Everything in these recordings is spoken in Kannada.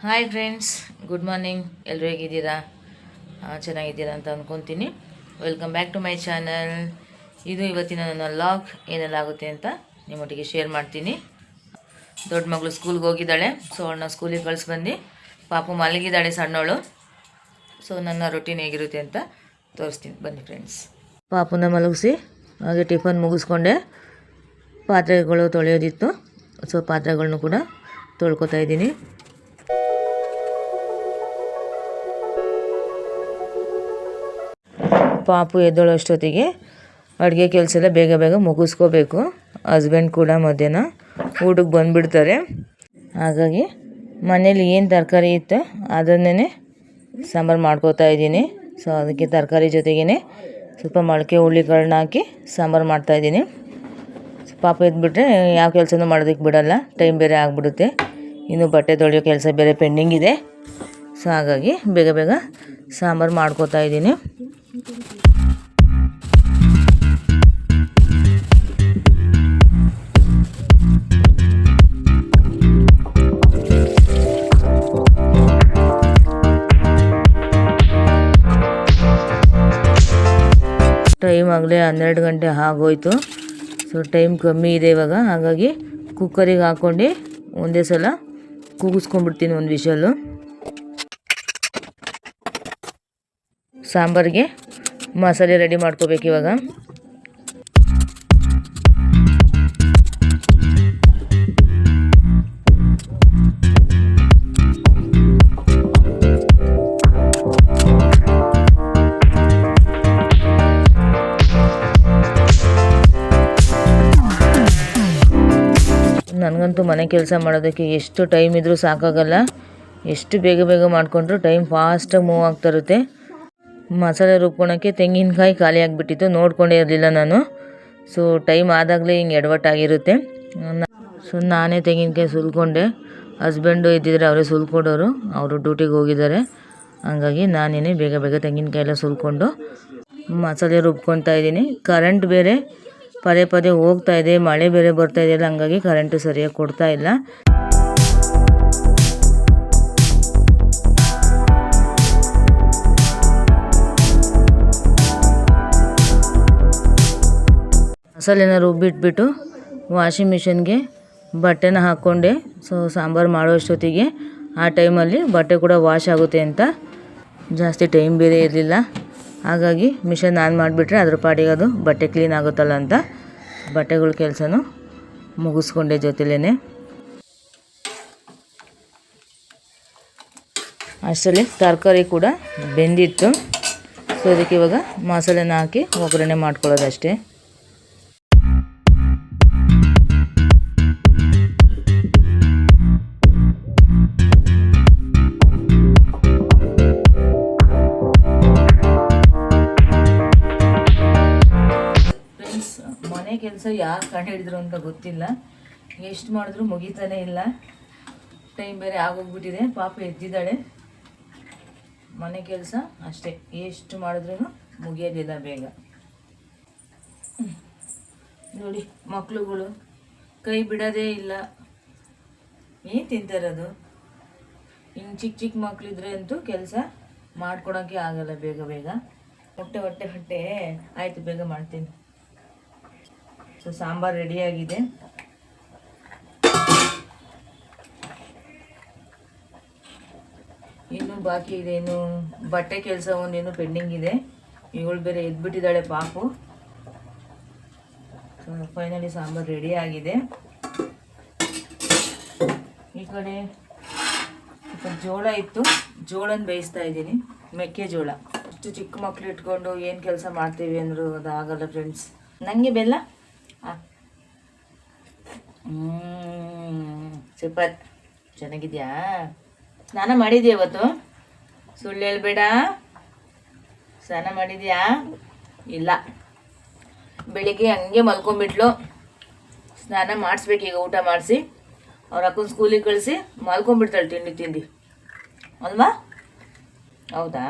ಹಾಯ್ ಫ್ರೆಂಡ್ಸ್ ಗುಡ್ ಮಾರ್ನಿಂಗ್ ಎಲ್ಲರೂ ಹೇಗಿದ್ದೀರಾ? ಚೆನ್ನಾಗಿದ್ದೀರಾ ಅಂತ ಅಂದ್ಕೊತೀನಿ welcome back to my channel ಇದು ಇವತ್ತಿನ ನನ್ನ ಲಾಗ್ ಏನೆಲ್ಲ ಆಗುತ್ತೆ ಅಂತ ನಿಮ್ಮೊಟ್ಟಿಗೆ ಶೇರ್ ಮಾಡ್ತೀನಿ. ದೊಡ್ಡ ಮಗಳು ಸ್ಕೂಲ್ಗೆ ಹೋಗಿದ್ದಾಳೆ. ಸೊ ಅವಳನ್ನ ಸ್ಕೂಲಿಗೆ ಕಳಿಸಿ ಬಂದು ಪಾಪು ಮಲಗಿದ್ದಾಳೆ ಸಣ್ಣವಳು. ಸೊ ನನ್ನ ರೊಟೀನ್ ಹೇಗಿರುತ್ತೆ ಅಂತ ತೋರಿಸ್ತೀನಿ. ಬನ್ನಿ ಫ್ರೆಂಡ್ಸ್ ಪಾಪುನ ಮಲಗಿಸಿ, ಹಾಗೆ ಟಿಫನ್ ಮುಗಿಸ್ಕೊಂಡೆ. ಪಾತ್ರೆಗಳು ತೊಳೆಯೋದಿತ್ತು. ಸೊ ಪಾತ್ರೆಗಳನ್ನೂ ಕೂಡ ತೊಳ್ಕೊತಾ ಇದ್ದೀನಿ. ಪಾಪು ಎದ್ದೋಳೋ ಅಷ್ಟೊತ್ತಿಗೆ. ಅಡುಗೆ ಕೆಲಸ ಎಲ್ಲ ಬೇಗ ಬೇಗ ಮುಗಿಸ್ಕೋಬೇಕು. ಹಸ್ಬೆಂಡ್ ಕೂಡ ಮಧ್ಯಾಹ್ನ ಊಟಕ್ಕೆ ಬಂದುಬಿಡ್ತಾರೆ. ಹಾಗಾಗಿ ಮನೇಲಿ ಏನು ತರಕಾರಿ ಇತ್ತು ಅದನ್ನೇ ಸಾಂಬಾರು ಮಾಡ್ಕೋತಾ ಇದ್ದೀನಿ. ಸೊ ಅದಕ್ಕೆ ತರಕಾರಿ ಜೊತೆಗೇ ಸ್ವಲ್ಪ ಮೊಳಕೆ ಹುಳ್ಳಿಗಳನ್ನ ಹಾಕಿ ಸಾಂಬಾರು ಮಾಡ್ತಾಯಿದ್ದೀನಿ ಪಾಪ ಎದ್ಬಿಟ್ರೆ ಯಾವ ಕೆಲಸನೂ ಮಾಡೋದಕ್ಕೆ ಬಿಡೋಲ್ಲ. ಟೈಮ್ ಬೇರೆ ಆಗಿಬಿಡುತ್ತೆ. ಇನ್ನು ಬಟ್ಟೆ ತೊಳೆಯೋ ಕೆಲಸ ಬೇರೆ ಪೆಂಡಿಂಗ್ ಇದೆ. ಸೊ ಹಾಗಾಗಿ ಬೇಗ ಬೇಗ ಸಾಂಬಾರು ಮಾಡ್ಕೋತಾ ಇದ್ದೀನಿ. ಟೈಮ್ ಆಗಲೇ ಹನ್ನೆರಡು ಗಂಟೆ ಆಗೋಯ್ತು. ಸೊ ಟೈಮ್ ಕಮ್ಮಿ ಇದೆ ಇವಾಗ. ಹಾಗಾಗಿ ಕುಕ್ಕರಿಗೆ ಹಾಕ್ಕೊಂಡು ಒಂದೇ ಸಲ ಕೂಗಿಸ್ಕೊಂಡ್ಬಿಡ್ತೀನಿ ಒಂದು ವಿಷಲ್ಲು ಸಾಂಬಾರಿಗೆ ಮಸಾಲೆ ರೆಡಿ ಮಾಡ್ಕೋಬೇಕು ಇವಾಗ. ನನಗಂತೂ ಮನೆ ಕೆಲಸ ಮಾಡೋದಕ್ಕೆ ಎಷ್ಟು ಟೈಮ್ ಇದ್ದರೂ ಸಾಕಾಗಲ್ಲ. ಎಷ್ಟು ಬೇಗ ಬೇಗ ಮಾಡಿಕೊಂಡ್ರು ಟೈಮ್ ಫಾಸ್ಟಾಗಿ ಮೂವ್ ಆಗ್ತಾ ಇರುತ್ತೆ. ಮಸಾಲೆ ರುಬ್ಕೊಳೋಕ್ಕೆ ತೆಂಗಿನಕಾಯಿ ಖಾಲಿ ಆಗಿಬಿಟ್ಟಿತ್ತು, ನೋಡ್ಕೊಂಡೇ ಇರಲಿಲ್ಲ ನಾನು. ಸೊ ಟೈಮ್ ಆದಾಗಲೇ ಹಿಂಗೆ ಎಡವಟ್ಟಾಗಿರುತ್ತೆ ಸೊ ನಾನೇ ತೆಂಗಿನಕಾಯಿ ಸುಲ್ಕೊಂಡೆ. ಹಸ್ಬೆಂಡು ಇದ್ದಿದ್ರೆ ಅವರೇ ಸುಲ್ಕೊಡೋರು, ಅವರು ಡ್ಯೂಟಿಗೆ ಹೋಗಿದ್ದಾರೆ. ಹಂಗಾಗಿ ನಾನೇನೆ ಬೇಗ ಬೇಗ ತೆಂಗಿನಕಾಯಿ ಎಲ್ಲ ಸುಲ್ಕೊಂಡು ಮಸಾಲೆ ರುಬ್ಕೊತಾ ಇದ್ದೀನಿ. ಕರೆಂಟ್ ಬೇರೆ. ಪದೇ ಪದೇ ಹೋಗ್ತಾ ಇದೆ, ಮಳೆ ಬೇರೆ ಬರ್ತಾ ಇದೆಯಲ್ಲ ಹಂಗಾಗಿ ಕರೆಂಟು ಸರಿಯಾಗಿ ಕೊಡ್ತಾ ಇಲ್ಲ. ಮಸಾಲೆನ ಉಬ್ಬಿಟ್ಬಿಟ್ಟು ವಾಷಿಂಗ್ ಮಿಷಿನ್ಗೆ ಬಟ್ಟೆನ ಹಾಕ್ಕೊಂಡೆ. ಸೊ ಸಾಂಬಾರು ಮಾಡೋ ಅಷ್ಟೊತ್ತಿಗೆ ಆ ಟೈಮಲ್ಲಿ ಬಟ್ಟೆ ಕೂಡ ವಾಶ್ ಆಗುತ್ತೆ ಅಂತ ಜಾಸ್ತಿ ಟೈಮ್ ಬೇರೆ ಇರಲಿಲ್ಲ. ಹಾಗಾಗಿ ಮಿಷನ್ ಆನ್ ಮಾಡಿಬಿಟ್ರೆ ಅದ್ರ ಪಾಡಿಗೆ ಅದು ಬಟ್ಟೆ ಕ್ಲೀನ್ ಆಗುತ್ತಲ್ಲ ಅಂತ ಬಟ್ಟೆಗಳ ಕೆಲಸನೂ ಮುಗಿಸ್ಕೊಂಡೆ ಜೊತೆಲೇ ಅಷ್ಟರಲ್ಲಿ ತರಕಾರಿ ಕೂಡ ಬೆಂದಿತ್ತು. ಸೊ ಅದಕ್ಕೆ ಇವಾಗ ಮಸಾಲೆನ ಹಾಕಿ ಒಗ್ಗರಣೆ ಮಾಡ್ಕೊಳ್ಳೋದಷ್ಟೇ. ಕೆಲಸ ಯಾರು ಕಂಡು ಹಿಡಿದ್ರು ಅಂತ ಗೊತ್ತಿಲ್ಲ. ಎಷ್ಟು ಮಾಡಿದ್ರು ಮುಗಿತಾನೆ ಇಲ್ಲ. ಟೈಮ್ ಬೇರೆ ಆಗೋಗ್ಬಿಟ್ಟಿದೆ. ಪಾಪ ಎದ್ದಿದ್ದಾಳೆ. ಮನೆ ಕೆಲಸ ಅಷ್ಟೇ. ಎಷ್ಟು ಮಾಡಿದ್ರೂ ಮುಗಿಯೋದಿಲ್ಲ ಬೇಗ. ನೋಡಿ ಮಕ್ಕಳುಗಳು ಕೈ ಬಿಡೋದೇ ಇಲ್ಲ. ಏನು ತಿಂತಾರದು? ಇನ್ನು ಚಿಕ್ಕ ಚಿಕ್ಕ ಮಕ್ಕಳಿದ್ರೆ ಅಂತೂ ಕೆಲಸ ಮಾಡ್ಕೊಡೋಕ್ಕೆ ಆಗಲ್ಲ ಬೇಗ ಬೇಗ. ಹೊಟ್ಟೆ ಹೊಟ್ಟೆ ಹೊಟ್ಟೆ. ಆಯಿತು, ಬೇಗ ಮಾಡ್ತೀನಿ. ಸೊ ಸಾಂಬಾರು ರೆಡಿಯಾಗಿದೆ. ಇನ್ನು ಬಾಕಿ ಇದೆ, ಇನ್ನು ಬಟ್ಟೆ ಕೆಲಸ ಒಂದೇನು ಪೆಂಡಿಂಗ್ ಇದೆ. ಇವಳು ಬೇರೆ ಎದ್ಬಿಟ್ಟಿದ್ದಾಳೆ ಪಾಪು. ಫೈನಲಿ ಸಾಂಬಾರು ರೆಡಿ ಆಗಿದೆ. ಈ ಕಡೆ ಜೋಳ ಇತ್ತು. ಜೋಳನ ಬೇಯಿಸ್ತಾ ಇದ್ದೀನಿ. ಮೆಕ್ಕೆಜೋಳ ಇಷ್ಟು ಚಿಕ್ಕ ಮಕ್ಕಳು ಇಟ್ಕೊಂಡು ಏನು ಕೆಲಸ ಮಾಡ್ತೀವಿ ಅಂದರು ಅದು ಆಗಲ್ಲ ಫ್ರೆಂಡ್ಸ್ ನನಗೆ ಬೆಲ್ಲ? ಸೂಪರ್. ಚೆನ್ನಾಗಿದೆಯಾ? ಸ್ನಾನ ಮಾಡಿದ್ಯಾ ಇವತ್ತು? ಸುಳ್ಳು ಹೇಳ್ಬೇಡ. ಸ್ನಾನ ಮಾಡಿದ್ಯಾ? ಇಲ್ಲ. ಬೆಳಿಗ್ಗೆ ಹಂಗೆ ಮಲ್ಕೊಂಬಿಟ್ಲು ಸ್ನಾನ ಮಾಡಿಸ್ಬೇಕು ಈಗ, ಊಟ ಮಾಡಿಸಿ. ಅವ್ರ ಅಕ್ಕನ ಸ್ಕೂಲಿಗೆ ಕಳಿಸಿ ಮಲ್ಕೊಂಬಿಡ್ತಾಳೆ ತಿಂಡಿ ತಿಂಡಿ. ಅಲ್ವಾ? ಹೌದಾ?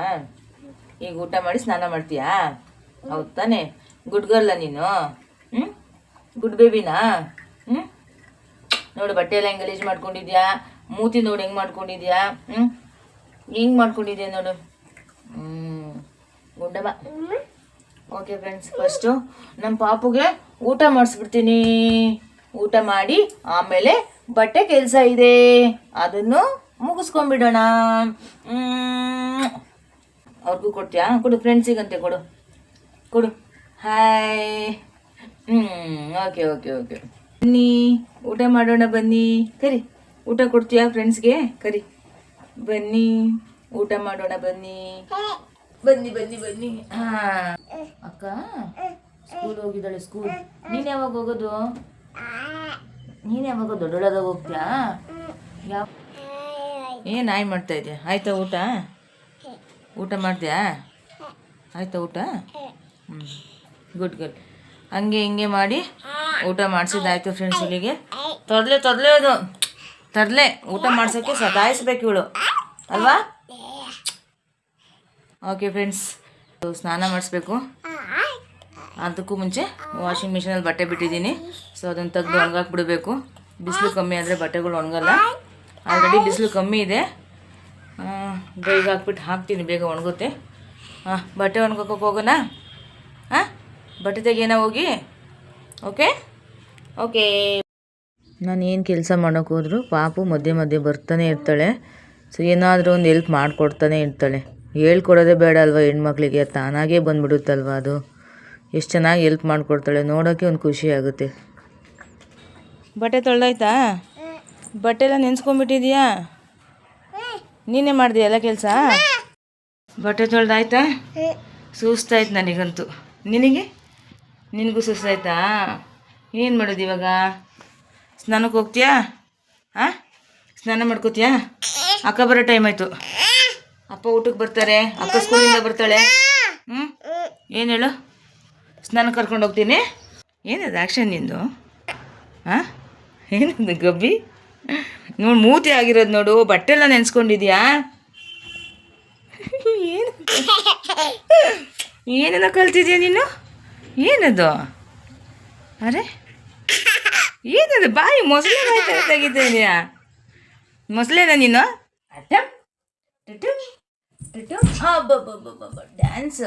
ಈಗ ಊಟ ಮಾಡಿ ಸ್ನಾನ ಮಾಡ್ತೀಯಾ? ಹೌದು ತಾನೇ. ಗುಡ್ ಗರ್ಲ ನೀನು. ಗುಡ್ ಬೇಬಿನಾ ಹ್ಞೂ ನೋಡು ಬಟ್ಟೆ ಎಲ್ಲ ಹೆಂಗೆ ಮಾಡ್ಕೊಂಡಿದ್ಯಾ? ಮೂತಿ ನೋಡು, ಹೆಂಗೆ ಮಾಡ್ಕೊಂಡಿದ್ಯಾ? ಹ್ಞೂ ಹಿಂಗೆ ಮಾಡ್ಕೊಂಡಿದ್ಯಾ ನೋಡು? ಹ್ಞೂ ಗುಂಡಮ್ಮ ಓಕೆ ಫ್ರೆಂಡ್ಸ್ ಫಸ್ಟು ನಮ್ಮ ಪಾಪುಗೆ ಊಟ ಮಾಡಿಸ್ಬಿಡ್ತೀನಿ. ಊಟ ಮಾಡಿ ಆಮೇಲೆ ಬಟ್ಟೆ ಕೆಲಸ ಇದೆ. ಅದನ್ನು ಮುಗಿಸ್ಕೊಂಬಿಡೋಣ ಹ್ಮ್. ಅವ್ರಿಗೂ ಕೊಡ್ತೀಯಾ? ಕೊಡು ಫ್ರೆಂಡ್ಸಿಗಂತೆ ಕೊಡು. ಕೊಡು. ಹಾಯ್ ಹ್ಞೂ ಓಕೆ ಓಕೆ ಓಕೆ ಬನ್ನಿ, ಊಟ ಮಾಡೋಣ ಬನ್ನಿ. ಕರಿ, ಊಟ ಕೊಡ್ತೀಯಾ ಫ್ರೆಂಡ್ಸ್ಗೆ ಕರಿ. ಬನ್ನಿ, ಊಟ ಮಾಡೋಣ ಬನ್ನಿ. ಬನ್ನಿ ಬನ್ನಿ ಬನ್ನಿ. ಹಾಂ. ಅಕ್ಕ ಸ್ಕೂಲ್ ಹೋಗಿದ್ದಾಳೆ ಸ್ಕೂಲ್ ನೀನು ಯಾವಾಗ ಹೋಗೋದು? ನೀನು ಯಾವಾಗ ದೊಡ್ಡೊಳದಾಗ ಹೋಗ್ತೀಯಾ? ಯಾವ ಏನು ನಾಯಿ ಮಾಡ್ತಾ ಇದೆಯಾ. ಆಯ್ತಾ ಊಟ? ಊಟ ಮಾಡ್ತೀಯಾ? ಆಯ್ತಾ ಊಟ? ಹ್ಞೂ ಗುಡ್ ಗುಡ್ ಹಂಗೆ ಹಿಂಗೆ ಮಾಡಿ ಊಟ ಮಾಡಿಸಿದ್ದಾಯ್ತು ಫ್ರೆಂಡ್ಸ್ ಇಲ್ಲಿಗೆ. ತರಲೆ ತರಲೆ ಅದು. ತರಲೆ ಊಟ ಮಾಡ್ಸೋಕ್ಕೆ ಸತಾಯಿಸ್ಬೇಕು ಇವಳು. ಅಲ್ವಾ? ಓಕೆ ಫ್ರೆಂಡ್ಸ್ ಸ್ನಾನ ಮಾಡಿಸ್ಬೇಕು. ಅದಕ್ಕೂ ಮುಂಚೆ ವಾಷಿಂಗ್ ಮಿಷಿನಲ್ಲಿ ಬಟ್ಟೆ ಬಿಟ್ಟಿದ್ದೀನಿ. ಸೊ ಅದನ್ನು ತೆಗೆದು ಒಣಗಾಕ್ಬಿಡಬೇಕು. ಬಿಸಿಲು ಕಮ್ಮಿ ಆದರೆ ಬಟ್ಟೆಗಳು ಒಣಗಲ್ಲ. ಆಲ್ರೆಡಿ ಬಿಸಿಲು ಕಮ್ಮಿ ಇದೆ. ಬೇಗ ಹಾಕ್ಬಿಟ್ಟು ಹಾಕ್ತೀನಿ ಬೇಗ ಒಣಗುತ್ತೆ. ಹಾಂ ಬಟ್ಟೆ ಒಣಗೋಕೆ ಹೋಗೋಣ? ಹಾಂ ಬಟ್ಟೆ ತೆಗಿಯೋಣ ಹೋಗಿ ಓಕೆ ಓಕೆ ನಾನು ಏನು ಕೆಲಸ ಮಾಡೋಕೆ ಹೋದ್ರು ಪಾಪು ಮಧ್ಯೆ ಮಧ್ಯೆ ಬರ್ತಾನೆ ಇರ್ತಾಳೆ. ಸೊ ಏನಾದರೂ ಒಂದು ಹೆಲ್ಪ್ ಮಾಡಿಕೊಡ್ತಾನೆ ಇರ್ತಾಳೆ. ಹೇಳ್ಕೊಡೋದೇ ಬೇಡ ಅಲ್ವಾ ಹೆಣ್ಮಕ್ಳಿಗೆ ತಾನಾಗೇ ಬಂದ್ಬಿಡುತ್ತಲ್ವ ಅದು? ಎಷ್ಟು ಚೆನ್ನಾಗಿ ಹೆಲ್ಪ್ ಮಾಡಿಕೊಡ್ತಾಳೆ ನೋಡೋಕ್ಕೆ ಒಂದು ಖುಷಿ ಆಗುತ್ತೆ. ಬಟ್ಟೆ ತೊಳೆದಾಯ್ತಾ? ಬಟ್ಟೆ ಎಲ್ಲ ನೆನ್ಸ್ಕೊಂಬಿಟ್ಟಿದ್ಯಾ ನೀನೇ ಮಾಡಿದೆಯಲ್ಲ ಕೆಲಸ? ಬಟ್ಟೆ ತೊಳ್ದಾಯ್ತಾ? ಸುಸ್ತಾಯ್ತು ನನಗಂತೂ. ನಿನಗೆ? ನಿನಗೂ ಸುಸ್ತಾಯ್ತಾ ಏನು ಮಾಡೋದು ಇವಾಗ? ಸ್ನಾನಕ್ಕೆ ಹೋಗ್ತೀಯಾ? ಹಾಂ ಸ್ನಾನ ಮಾಡ್ಕೋತೀಯಾ? ಅಕ್ಕ ಬರೋ ಟೈಮ್ ಆಯಿತು. ಅಪ್ಪ ಊಟಕ್ಕೆ ಬರ್ತಾರೆ. ಅಕ್ಕ ಸ್ಕೂಲಿಂದ ಬರ್ತಾಳೆ. ಹ್ಞೂ ಏನು ಹೇಳು? ಸ್ನಾನ ಕರ್ಕೊಂಡು ಹೋಗ್ತೀನಿ. ಏನದು ಆ್ಯಕ್ಷನ್ ನಿಂದು? ಹಾಂ ಏನದು ಗಬ್ಬಿ? ನೋಡು ಮೂತಿ ಆಗಿರೋದು ನೋಡು. ಬಟ್ಟೆ ಎಲ್ಲ ನೆನ್ಸ್ಕೊಂಡಿದ್ಯಾ? ಏನು ಏನೇನೋ ಕಲ್ತಿದ್ಯಾ ನೀನು? ಏನದು? ಅರೆ? ಏನದು? ಬಾಯಿ ಮೊಸಳೆ ಬಾಯಿ ಥರ ತೆಗಿತಿದ್ಯಾ ಮೊಸಳೆನ ನೀನು? ಡ್ಯಾನ್ಸ್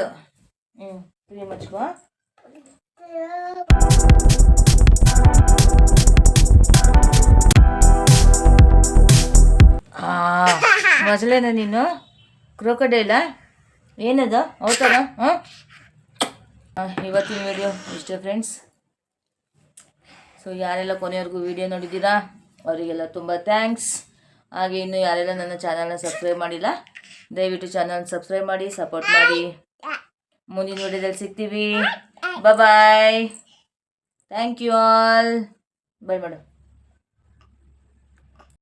ಹ್ಞೂ ಮಚ್ಕೋ ಮೊಸಳೆನ ನೀನು? ಕ್ರೋಕಡೈಲ ಏನದು? ಹೌದಲ್ಲ ಹಾಂ ಇವತ್ತಿನ ವಿಡಿಯೋ ಇಷ್ಟೇ ಫ್ರೆಂಡ್ಸ್ ಸೊ ಯಾರೆಲ್ಲ ಕೊನೆಯವರೆಗೂ ವಿಡಿಯೋ ನೋಡಿದ್ದೀರಾ, ಅವರಿಗೆಲ್ಲ ತುಂಬ ಥ್ಯಾಂಕ್ಸ್ ಹಾಗೆ ಇನ್ನು ಯಾರೆಲ್ಲ ನನ್ನ ಚಾನಲ್ನ ಸಬ್ಸ್ಕ್ರೈಬ್ ಮಾಡಿಲ್ಲ, ದಯವಿಟ್ಟು ಚಾನಲ್ ಸಬ್ಸ್ಕ್ರೈಬ್ ಮಾಡಿ ಸಪೋರ್ಟ್ ಮಾಡಿ. ಮುಂದಿನ ವಿಡಿಯೋದಲ್ಲಿ ಸಿಗ್ತೀವಿ. Bye thank you all bye ಮಾಡು